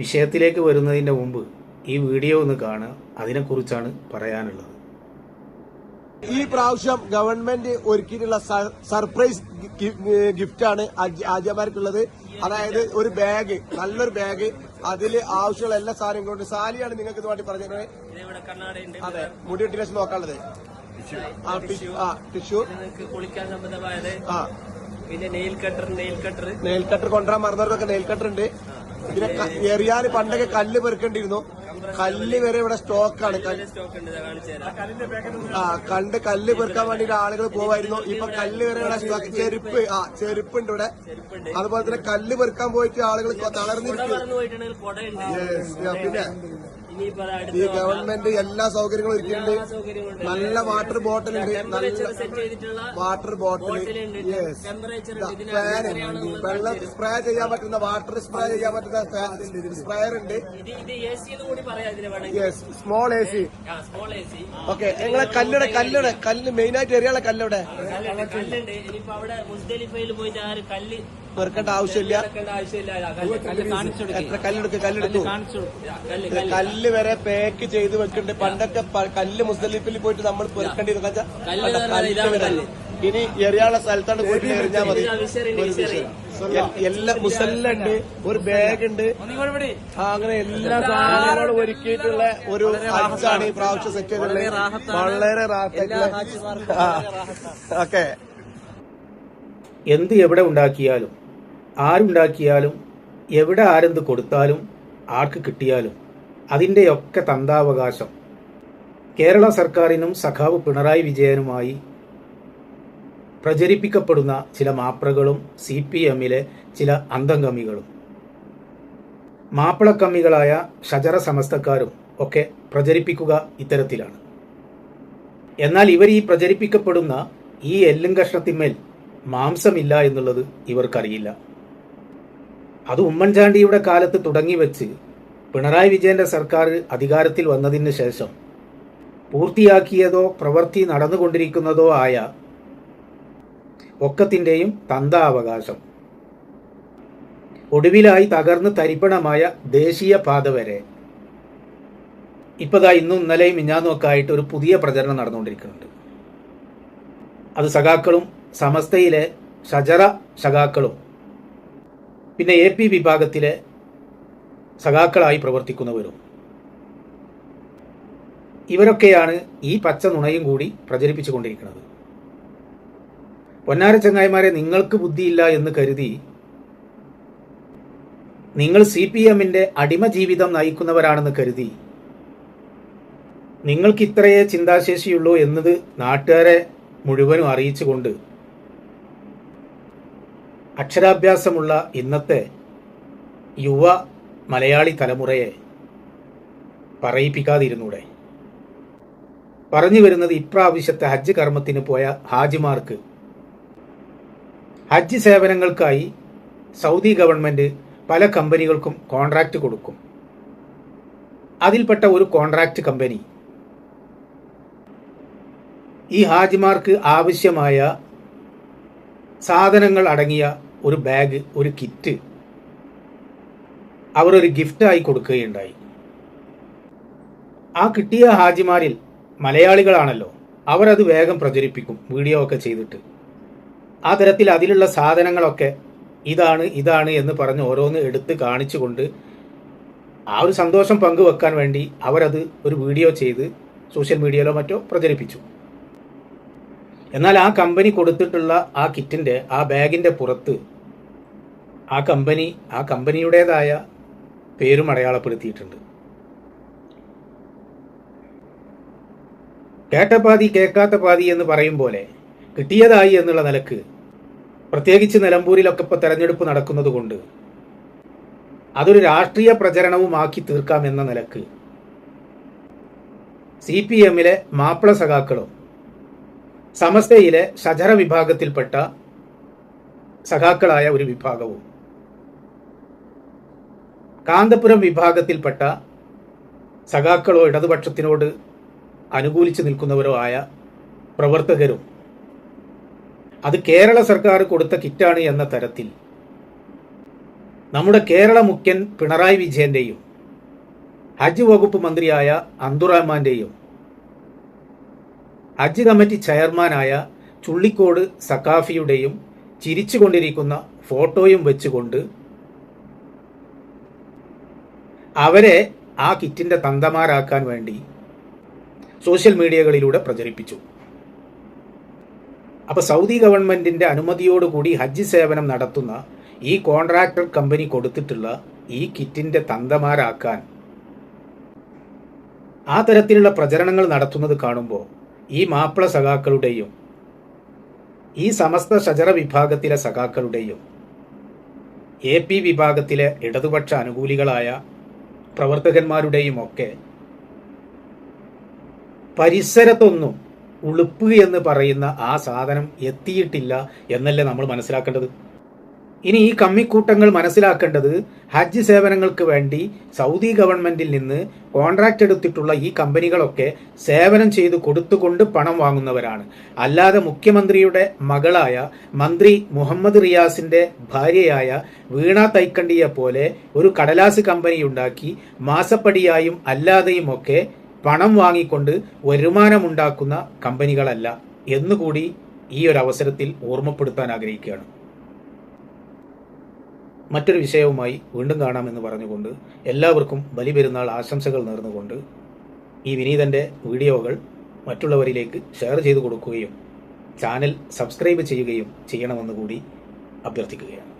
വിഷയത്തിലേക്ക് വരുന്നതിന്റെ മുമ്പ് ഈ വീഡിയോ ഒന്ന് കാണുക. അതിനെക്കുറിച്ചാണ് പറയാനുള്ളത്. ഈ പ്രാവശ്യം ഗവൺമെന്റ് ഒരുക്കിയിട്ടുള്ള സർപ്രൈസ് ഗിഫ്റ്റ് ആണ് ആദ്യമാർക്കുള്ളത്. അതായത് ഒരു ബാഗ് നല്ലൊരു ബാഗ്. അതിൽ ആവശ്യമുള്ള എല്ലാ സാധനങ്ങളും കൊണ്ട് സാലിയാണ് നിങ്ങൾക്ക് ഇതുമായിട്ട് വേണ്ടി പറഞ്ഞത് ഇവിടെ കണ്ണാടയുണ്ട്. അതെ മുടി വെട്ടി വെച്ച് നോക്കാനുള്ളത്. ആ ടിഷ്യൂ. ആ ടിഷ്യൂ. നിങ്ങൾക്ക് കുളിക്കാൻ സംബന്ധമായത് ആ. പിന്നെ nail cutter nail cutter. Nail cutter കൊണ്ടുവരാൻ മറന്നവർക്കൊക്കെ നെയിൽ കട്ടർ ഉണ്ട്. പിന്നെ എറിയാൻ എറിയാന് പണ്ടൊക്കെ കല്ല് പെറുക്കേണ്ടിയിരുന്നു. കല്ല് വരെ ഇവിടെ സ്റ്റോക്കാണ്. ആ കണ്ട് കല്ല് പെറുക്കാൻ വേണ്ടിട്ട് ആളുകൾ പോവായിരുന്നു. ഇപ്പൊ കല്ല് വരെ ഇവിടെ സ്റ്റോക്ക് ചെരുപ്പ് ആ ചെരുപ്പുണ്ട് ഇവിടെ. അതുപോലെ തന്നെ കല്ല് പെറുക്കാൻ പോയിട്ട് ആളുകൾ തളർന്നിരിക്കും പിന്നെ ഈ ഗവൺമെന്റ് എല്ലാ സൗകര്യങ്ങളും ഒരുക്കിയിട്ടുണ്ട്. നല്ല വാട്ടർ ബോട്ടിൽ ഉണ്ട്. നല്ല സെറ്റ് ചെയ്തിട്ടുള്ള വാട്ടർ ബോട്ടിൽ ഫാൻ വെള്ളം സ്പ്രേ ചെയ്യാൻ പറ്റുന്ന വാട്ടർ സ്പ്രേ ചെയ്യാൻ പറ്റുന്ന സ്പ്രേയർ ഉണ്ട്. യെസ് സ്മോൾ എ സി ആ ഓക്കെ നിങ്ങളെ കല്ലുടെ കല്ലുടെ. കല്ല് മെയിൻ ആയിട്ട് എറിയാനുള്ള കല്ലുടെ കല്ലുണ്ട് ഇനിയിപ്പോ അവിടെ മുസ്തലിഫയിൽ പോയിട്ട് ആരും കല്ല് പെറുക്കേണ്ട ആവശ്യമില്ല. എത്ര കല്ലെടുക്ക് കല്ലെടുത്തു. കല്ല് വരെ പാക്ക് ചെയ്ത് വെക്കണ്ട്. പണ്ടൊക്കെ കല്ല് മുസ്ലിഫിൽ പോയിട്ട് നമ്മൾ പെറുക്കേണ്ടിരുന്നു. ഇനി എറിയാനുള്ള സ്ഥലത്താണ് പോയിട്ട് എറിഞ്ഞാൽ മതി. എല്ലാം മുസല്ലുണ്ട് ഒരു ബാഗ് ഉണ്ട് അങ്ങനെ എല്ലാ സാധനങ്ങളും ഒരുക്കിയിട്ടുള്ള ഒരു ഹജ്ജാണ് ഈ പ്രാവശ്യം സെറ്റ് ചെയ്തിട്ടുള്ളത്. വളരെ ഓക്കെ. എന്ത് എവിടെ ഉണ്ടാക്കിയാലും ആരുണ്ടാക്കിയാലും എവിടെ ആരെന്ത് കൊടുത്താലും ആർക്ക് കിട്ടിയാലും അതിന്റെയൊക്കെ തന്താവകാശം. കേരള സർക്കാരിനും സഖാവ് പിണറായി വിജയനുമായി പ്രചരിപ്പിക്കപ്പെടുന്ന ചില മാപ്രകളും സി പി എമ്മിലെ ചില അന്തംഗമികളും മാപ്പിളക്കമ്മികളായ ഷജറ സമസ്തക്കാരും ഒക്കെ പ്രചരിപ്പിക്കുക ഇത്തരത്തിലാണ്. എന്നാൽ ഇവർ ഈ പ്രചരിപ്പിക്കപ്പെടുന്ന ഈ എല്ലും കഷ്ണത്തിന്മേൽ മാംസമില്ല എന്നുള്ളത് ഇവർക്കറിയില്ല. അത് ഉമ്മൻചാണ്ടിയുടെ കാലത്ത് തുടങ്ങി വെച്ച് പിണറായി വിജയന്റെ സർക്കാർ അധികാരത്തിൽ വന്നതിന് ശേഷം പൂർത്തിയാക്കിയതോ പ്രവൃത്തി നടന്നുകൊണ്ടിരിക്കുന്നതോ ആയ ഒക്കത്തിന്റെയും തന്താവകാശം. ഒടുവിലായി തകർന്ന് തരിപ്പണമായ ദേശീയ പാത വരെ. ഇപ്പതാ ഇന്നും ഇന്നലെയും മിഞ്ഞാന്നും ആയിട്ട് ഒരു പുതിയ പ്രചരണം നടന്നുകൊണ്ടിരിക്കുന്നുണ്ട്. അത് സഖാക്കളും സമസ്തയിലെ ഷജറ സഖാക്കളും പിന്നെ എ പി വിഭാഗത്തിലെ സഖാക്കളായി പ്രവർത്തിക്കുന്നവരും. ഇവരൊക്കെയാണ് ഈ പച്ച നുണയും കൂടി പ്രചരിപ്പിച്ചു കൊണ്ടിരിക്കുന്നത്. പൊന്നാര ചങ്ങായിമാരെ നിങ്ങൾക്ക് ബുദ്ധിയില്ല എന്ന് കരുതി നിങ്ങൾ സി പി എമ്മിന്റെ അടിമ ജീവിതം നയിക്കുന്നവരാണെന്ന് കരുതി നിങ്ങൾക്ക് ഇത്രയേ ചിന്താശേഷിയുള്ളൂ എന്നത് നാട്ടുകാരെ മുഴുവനും അറിയിച്ചുകൊണ്ട് അക്ഷരാഭ്യാസമുള്ള ഇന്നത്തെ യുവ മലയാളി തലമുറയെ പറയിപ്പിക്കാതിരുന്നൂടെ? പറഞ്ഞു വരുന്നത് ഇപ്രാവശ്യത്തെ ഹജ്ജ് കർമ്മത്തിന് പോയ ഹാജിമാർക്ക്. ഹജ്ജ് സേവനങ്ങൾക്കായി സൗദി ഗവൺമെന്റ് പല കമ്പനികൾക്കും കോൺട്രാക്റ്റ് കൊടുക്കും. അതിൽപ്പെട്ട ഒരു കോൺട്രാക്റ്റ് കമ്പനി. ഈ ഹാജിമാർക്ക് ആവശ്യമായ സാധനങ്ങൾ അടങ്ങിയ ഒരു ബാഗ് ഒരു കിറ്റ് അവർ ഒരു ഗിഫ്റ്റായി കൊടുക്കുകയുണ്ടായി. ആ കിട്ടിയ ഹാജിമാരിൽ മലയാളികളാണല്ലോ. അവരത് വേഗം പ്രചരിപ്പിക്കും വീഡിയോ ഒക്കെ ചെയ്തിട്ട്. ആ തരത്തിൽ അതിലുള്ള സാധനങ്ങളൊക്കെ ഇതാണ് ഇതാണ് എന്ന് പറഞ്ഞ് ഓരോന്ന് എടുത്ത് കാണിച്ചുകൊണ്ട് ആ ഒരു സന്തോഷം പങ്കുവെക്കാൻ വേണ്ടി അവരത് ഒരു വീഡിയോ ചെയ്ത് സോഷ്യൽ മീഡിയയിലോ മറ്റോ പ്രചരിപ്പിച്ചു. എന്നാൽ ആ കമ്പനി കൊടുത്തിട്ടുള്ള ആ കിറ്റിന്റെ ആ ബാഗിന്റെ പുറത്ത് ആ കമ്പനി ആ കമ്പനിയുടേതായ പേരും അടയാളപ്പെടുത്തിയിട്ടുണ്ട്. കേട്ട പാതി കേൾക്കാത്ത പാതി എന്ന് പറയും പോലെ കിട്ടിയതായി എന്നുള്ള നിലയ്ക്ക് പ്രത്യേകിച്ച് നിലമ്പൂരിലൊക്കെ ഇപ്പോൾ തെരഞ്ഞെടുപ്പ് നടക്കുന്നത് കൊണ്ട് അതൊരു രാഷ്ട്രീയ പ്രചരണവുമാക്കി തീർക്കാം എന്ന നിലയ്ക്ക് സി പി എമ്മിലെ മാപ്പിള സഖാക്കളും സമസ്തയിലെ ഷജറ വിഭാഗത്തിൽപ്പെട്ട സഖാക്കളായ ഒരു വിഭാഗവും. കാന്തപുരം വിഭാഗത്തിൽപ്പെട്ട സഖാക്കളോ ഇടതുപക്ഷത്തിനോട് അനുകൂലിച്ച് നിൽക്കുന്നവരോ ആയ പ്രവർത്തകരും അത് കേരള സർക്കാർ കൊടുത്ത കിറ്റാണ് എന്ന തരത്തിൽ നമ്മുടെ കേരള മുഖ്യൻ പിണറായി വിജയന്റെയും ഹജ്ജ് വകുപ്പ് മന്ത്രിയായ അബ്ദുറഹ്മാന്റെയും ഹജ്ജ് കമ്മിറ്റി ചെയർമാനായ ചുള്ളിക്കോട് സക്കാഫിയുടെയും ചിരിച്ചുകൊണ്ടിരിക്കുന്ന ഫോട്ടോയും വെച്ചുകൊണ്ട് അവരെ ആ കിറ്റിന്റെ തന്തമാരാക്കാൻ വേണ്ടി സോഷ്യൽ മീഡിയകളിലൂടെ പ്രചരിപ്പിച്ചു. അപ്പോൾ സൗദി ഗവൺമെന്റിന്റെ അനുമതിയോടുകൂടി ഹജ്ജ് സേവനം നടത്തുന്ന ഈ കോൺട്രാക്ടർ കമ്പനി കൊടുത്തിട്ടുള്ള ഈ കിറ്റിന്റെ തന്തമാരാക്കാൻ ആ തരത്തിലുള്ള പ്രചരണങ്ങൾ നടത്തുന്നത് കാണുമ്പോൾ ഈ മാപ്പിള സഖാക്കളുടെയും ഈ സമസ്ത ഷജറ വിഭാഗത്തിലെ സഖാക്കളുടെയും എ പി വിഭാഗത്തിലെ ഇടതുപക്ഷ അനുകൂലികളായ പ്രവർത്തകന്മാരുടെയും ഒക്കെ പരിസരത്തൊന്നും ഉളുപ്പ് എന്ന് പറയുന്ന ആ സാധനം എത്തിയിട്ടില്ല എന്നല്ലേ നമ്മൾ മനസ്സിലാക്കേണ്ടത്? ഇനി ഈ കമ്മിക്കൂട്ടങ്ങൾ മനസ്സിലാക്കേണ്ടത് ഹജ്ജ് സേവനങ്ങൾക്ക് വേണ്ടി സൗദി ഗവൺമെന്റിൽ നിന്ന് കോൺട്രാക്ട് എടുത്തിട്ടുള്ള ഈ കമ്പനികളൊക്കെ സേവനം ചെയ്ത് കൊടുത്തുകൊണ്ട് പണം വാങ്ങുന്നവരാണ്. അല്ലാതെ മുഖ്യമന്ത്രിയുടെ മകളായ മന്ത്രി മുഹമ്മദ് റിയാസിന്റെ ഭാര്യയായ വീണ തൈക്കണ്ടിയെ പോലെ ഒരു കടലാസ് കമ്പനി ഉണ്ടാക്കി മാസപ്പടിയായും അല്ലാതെയും ഒക്കെ പണം വാങ്ങിക്കൊണ്ട് വരുമാനമുണ്ടാക്കുന്ന കമ്പനികളല്ല എന്നുകൂടി ഈ ഒരു അവസരത്തിൽ ഓർമ്മപ്പെടുത്താൻ ആഗ്രഹിക്കുകയാണ്. മറ്റൊരു വിഷയവുമായി വീണ്ടും കാണാമെന്ന് പറഞ്ഞുകൊണ്ട് എല്ലാവർക്കും ബലിപെരുന്നാൾ ആശംസകൾ നേർന്നുകൊണ്ട് ഈ വിനീതന്റെ വീഡിയോകൾ മറ്റുള്ളവരിലേക്ക് ഷെയർ ചെയ്തു കൊടുക്കുകയും ചാനൽ സബ്സ്ക്രൈബ് ചെയ്യുകയും ചെയ്യണമെന്ന് കൂടി അഭ്യർത്ഥിക്കുകയാണ്.